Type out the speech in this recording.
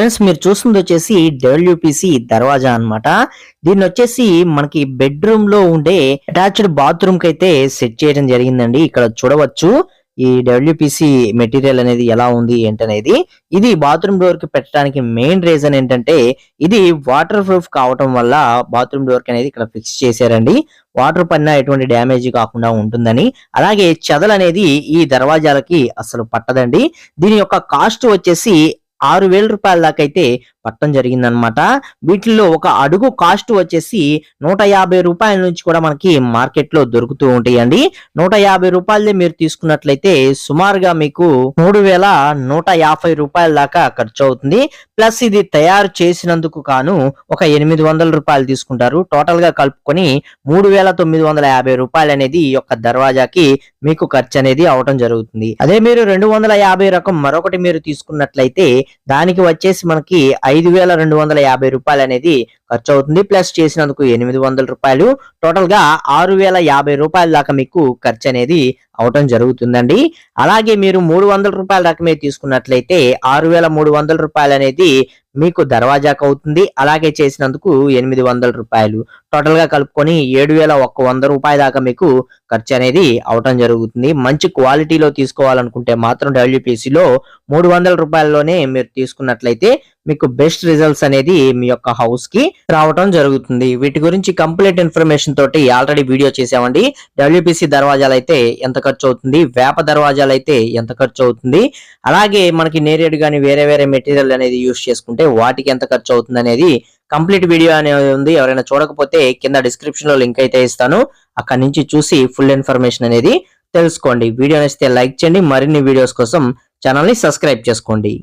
Friends మీరు చూస్తుంది వచ్చేసి డబ్ల్యూపిసి దర్వాజా అన్నమాట. దీన్ని వచ్చేసి మనకి బెడ్రూమ్లో ఉండే అటాచ్డ్ బాత్రూమ్కి అయితే సెట్ చేయడం జరిగిందండి. ఇక్కడ చూడవచ్చు ఈ డబ్ల్యూపిసి మెటీరియల్ అనేది ఎలా ఉంది ఏంటనేది. ఇది బాత్రూమ్ డోర్కి పెట్టడానికి మెయిన్ రీజన్ ఏంటంటే ఇది వాటర్ ప్రూఫ్ కావటం వల్ల బాత్రూమ్ డోర్కి అనేది ఇక్కడ ఫిక్స్ చేశారండి. వాటర్ పడినా ఎటువంటి డ్యామేజ్ కాకుండా ఉంటుందని. అలాగే చెదలు అనేది ఈ దర్వాజాలకి అసలు పట్టదండి. దీని యొక్క కాస్ట్ వచ్చేసి ఆరు వేల రూపాయల దాకా అయితే పట్టడం జరిగిందనమాట వీటిల్లో ఒక అడుగు కాస్ట్ వచ్చేసి నూట యాభై రూపాయల నుంచి కూడా మనకి మార్కెట్లో దొరుకుతూ ఉంటాయండి. నూట యాభై రూపాయలదే మీరు తీసుకున్నట్లయితే సుమారుగా మీకు మూడు వేల నూట యాభై రూపాయల దాకా ఖర్చు అవుతుంది. ప్లస్ ఇది తయారు చేసినందుకు కాను ఒక ఎనిమిది వందల రూపాయలు తీసుకుంటారు. టోటల్గా కలుపుకొని మూడు వేల తొమ్మిది వందల యాభై రూపాయలు అనేది ఈ యొక్క దర్వాజాకి మీకు ఖర్చు అనేది అవటం జరుగుతుంది. అదే మీరు రెండు వందల యాభై రకం మరొకటి మీరు తీసుకున్నట్లయితే దానికి వచ్చేసి మనకి ఐదు వేల రెండు వందల యాభై రూపాయలు అనేది ఖర్చు అవుతుంది ప్లస్ చేసినందుకు ఎనిమిది వందల రూపాయలు. టోటల్గా ఆరు వేల యాభై రూపాయల దాకా మీకు ఖర్చు అనేది అవటం జరుగుతుందండి. అలాగే మీరు మూడు వందల రూపాయల రకమే తీసుకున్నట్లయితే ఆరు వేల మూడు వందల రూపాయలు అనేది మీకు దర్వాజాకు అవుతుంది. అలాగే చేసినందుకు ఎనిమిది వందల రూపాయలు. టోటల్గా కలుపుకొని ఏడు వేల ఒక్క వంద రూపాయల దాకా మీకు ఖర్చు అనేది అవటం జరుగుతుంది. మంచి క్వాలిటీలో తీసుకోవాలనుకుంటే మాత్రం డబ్ల్యూపీసీలో మూడు వందల రూపాయల్లోనే మీరు తీసుకున్నట్లయితే మీకు బెస్ట్ రిజల్ట్స్ అనేది మీ యొక్క హౌస్కి రావటం జరుగుతుంది. వీటి గురించి కంప్లీట్ ఇన్ఫర్మేషన్ తోటి ఆల్రెడీ వీడియో చేసామండి డబ్ల్యూపీసీ దర్వాజాలు అయితే ఎంత ఖర్చు అవుతుంది? వేప దర్వాజాలు అయితే ఎంత ఖర్చు అవుతుంది? అలాగే మనకి నేరేడు కానీ వేరే వేరే మెటీరియల్ అనేది యూస్ చేసుకుంటే వాటికి ఎంత ఖర్చు అవుతుంది అనేది కంప్లీట్ వీడియో అనేది ఉంది. ఎవరైనా చూడకపోతే కింద డిస్క్రిప్షన్లో లింక్ అయితే ఇస్తాను. అక్కడి నుంచి చూసి ఫుల్ ఇన్ఫర్మేషన్ అనేది తెలుసుకోండి. వీడియో నచ్చితే లైక్ చేయండి. మరిన్ని వీడియోస్ కోసం ఛానల్ని సబ్స్క్రైబ్ చేసుకోండి.